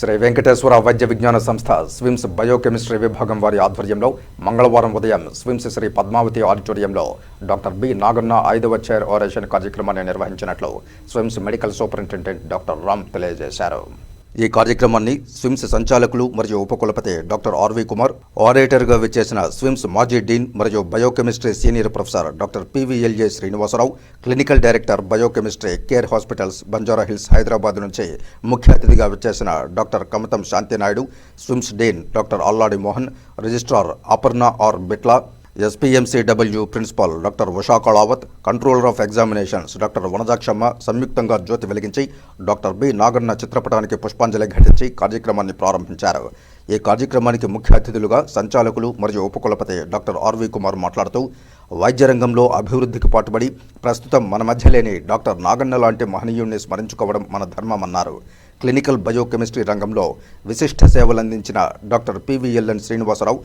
శ్రీ వెంకటేశ్వర వైద్య విజ్ఞాన సంస్థ స్విమ్స్ బయోకెమిస్ట్రీ విభాగం వారి ఆధ్వర్యంలో మంగళవారం ఉదయం స్విమ్స్ శ్రీ పద్మావతి ఆడిటోరియంలో డాక్టర్ బి నాగన్న ఐదవ చైర్ ఓరేషన్ కార్యక్రమాన్ని నిర్వహించినట్లు SVIMS medical superintendent doctor Ram తెలియజేశారు. ఈ కార్యక్రమాన్ని స్విమ్స్ సంచాలకులు మరియు ఉపకులపతి డాక్టర్ ఆర్వి కుమార్ ఆరేటర్గా విచ్చేసిన స్విమ్స్ మాజీ డీన్ మరియు biochemistry senior professor doctor PVLA Srinivasarao clinical director biochemistry care hospitals Banjara hills Hyderabad నుంచి ముఖ్య అతిథిగా విచ్చేసిన doctor Kamatam Shantinaidu SVIMS dean doctor Alladi Mohan registrar Aparna R Bitla SPMCW principal doctor Usha Kalavath controller of examinations doctor Vanajakshamma సంయుక్తంగా జ్యోతి వెలిగించి doctor B Naganna చిత్రపటానికి పుష్పాంజలి ఘటించి కార్యక్రమాన్ని ప్రారంభించారు. ఈ కార్యక్రమానికి ముఖ్య అతిథులుగా సంచాలకులు మరియు ఉపకులపతి డాక్టర్ ఆర్వి కుమార్ మాట్లాడుతూ వైద్య రంగంలో అభివృద్ధికి పాటుపడి ప్రస్తుతం మన మధ్య లేని డాక్టర్ నాగన్న లాంటి మహనీయుణ్ణి స్మరించుకోవడం మన ధర్మమన్నారు. క్లినికల్ బయోకెమిస్ట్రీ రంగంలో విశిష్ట సేవలందించిన doctor PVLN Srinivasarao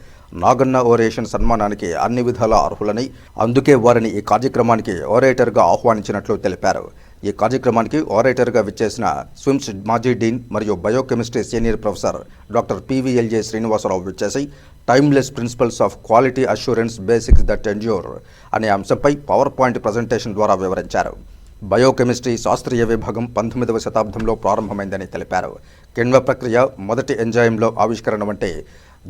Naganna oration సన్మానానికి అన్ని విధాల అర్హులని అందుకే వారిని ఈ కార్యక్రమానికి ఓరేటర్గా ఆహ్వానించినట్లు తెలిపారు. ఈ కార్యక్రమానికి ఓరేటర్గా విచ్చేసిన స్విమ్స్ మాజీ డీన్ మరియు biochemistry senior professor doctor PVLJ Srinivasarao విచ్చేసి timeless principles of quality assurance basics that endure అనే అంశంపై పవర్ పాయింట్ ప్రజెంటేషన్ ద్వారా వివరించారు. బయోకెమిస్ట్రీ శాస్త్రీయ విభాగం పంతొమ్మిదవ శతాబ్దంలో ప్రారంభమైందని తెలిపారు. కిణ్వ ప్రక్రియ మొదటి ఎంజైమ్లో ఆవిష్కరణ వంటి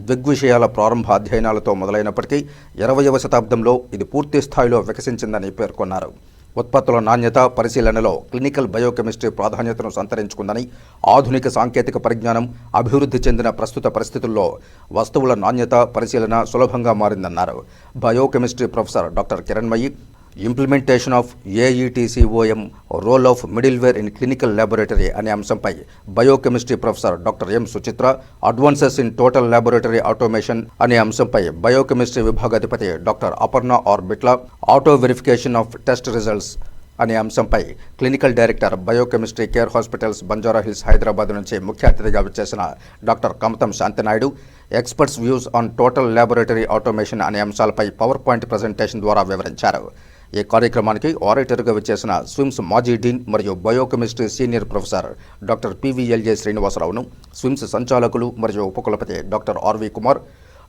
దృగ్విషయాల ప్రారంభ అధ్యయనాలతో మొదలైనప్పటికీ ఇరవయవ శతాబ్దంలో ఇది పూర్తి స్థాయిలో వికసించిందని పేర్కొన్నారు. ఉత్పత్తుల నాణ్యత పరిశీలనలో క్లినికల్ బయోకెమిస్ట్రీ ప్రాధాన్యతను సంతరించుకుందని ఆధునిక సాంకేతిక పరిజ్ఞానం అభివృద్ధి చెందిన ప్రస్తుత పరిస్థితుల్లో వస్తువుల నాణ్యత పరిశీలన సులభంగా మారిందన్నారు. Biochemistry professor doctor Kiranmayi implementation of AETCOM role of middleware in clinical laboratory అనే అంశంపై biochemistry professor doctor M Suchitra advances in total laboratory automation అనే అంశంపై biochemistry విభాగాధిపతి doctor Aparna R Bitla auto verification of test results అనే అంశంపై clinical director biochemistry care hospitals Banjara hills Hyderabad నుంచి ముఖ్య అతిథిగా విచ్చేసిన doctor Kamatam Shantinaidu experts views on total laboratory automation అనే అంశాలపై పవర్ పాయింట్ ప్రజెంటేషన్ ద్వారా వివరించారు. ఈ కార్యక్రమానికి ఆరేటర్గా వచ్చేసిన స్విమ్స్ మాజీ డీన్ మరియు biochemistry senior professor doctor PVLJ శ్రీనివాసరావును SVIMS సంచాలకులు మరియు ఉపకులపతి doctor RV Kumar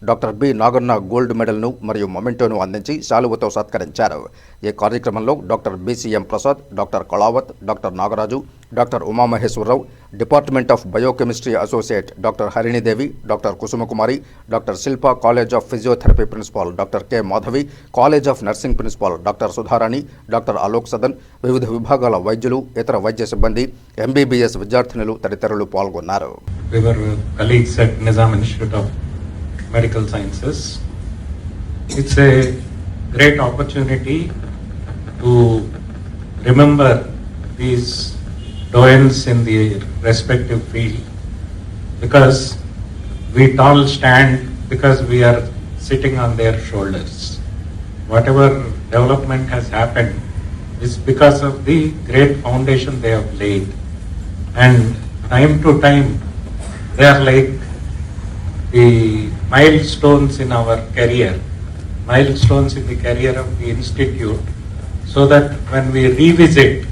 doctor B Naganna gold మెడల్ను మరియు మొమెంటోను అందించి శాలువతో సత్కరించారు. ఈ కార్యక్రమంలో doctor BCM Prasad doctor Kalavath doctor Nagaraju doctor Umamaheswararao department of biochemistry associate doctor Harinidevi doctor Kusumakumari doctor Shilpa college of physiotherapy principal doctor K Madhavi college of nursing principal doctor Sudharani doctor Alok Sadan వివిధ విభాగాల వైద్యులు ఇతర వైద్య సిబ్బంది MBBS విద్యార్థినులు తదితరులు పాల్గొన్నారు. We were colleagues Medical Sciences. It's a great opportunity to remember these doyens in the respective field because we all stand because we are sitting on their shoulders. Whatever development has happened is because of the great foundation they have laid. And time to time, they are like the milestones in our career, milestones in the career of the institute, so that when we revisit,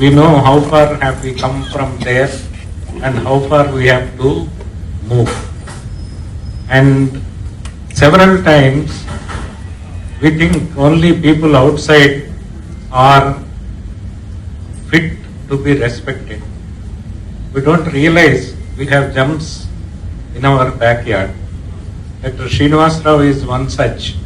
we know how far have we come from there and how far we have to move. And several times, we think only people outside are fit to be respected. We don't realize we have gems in our backyard. Dr. Srinivas Rao is one such.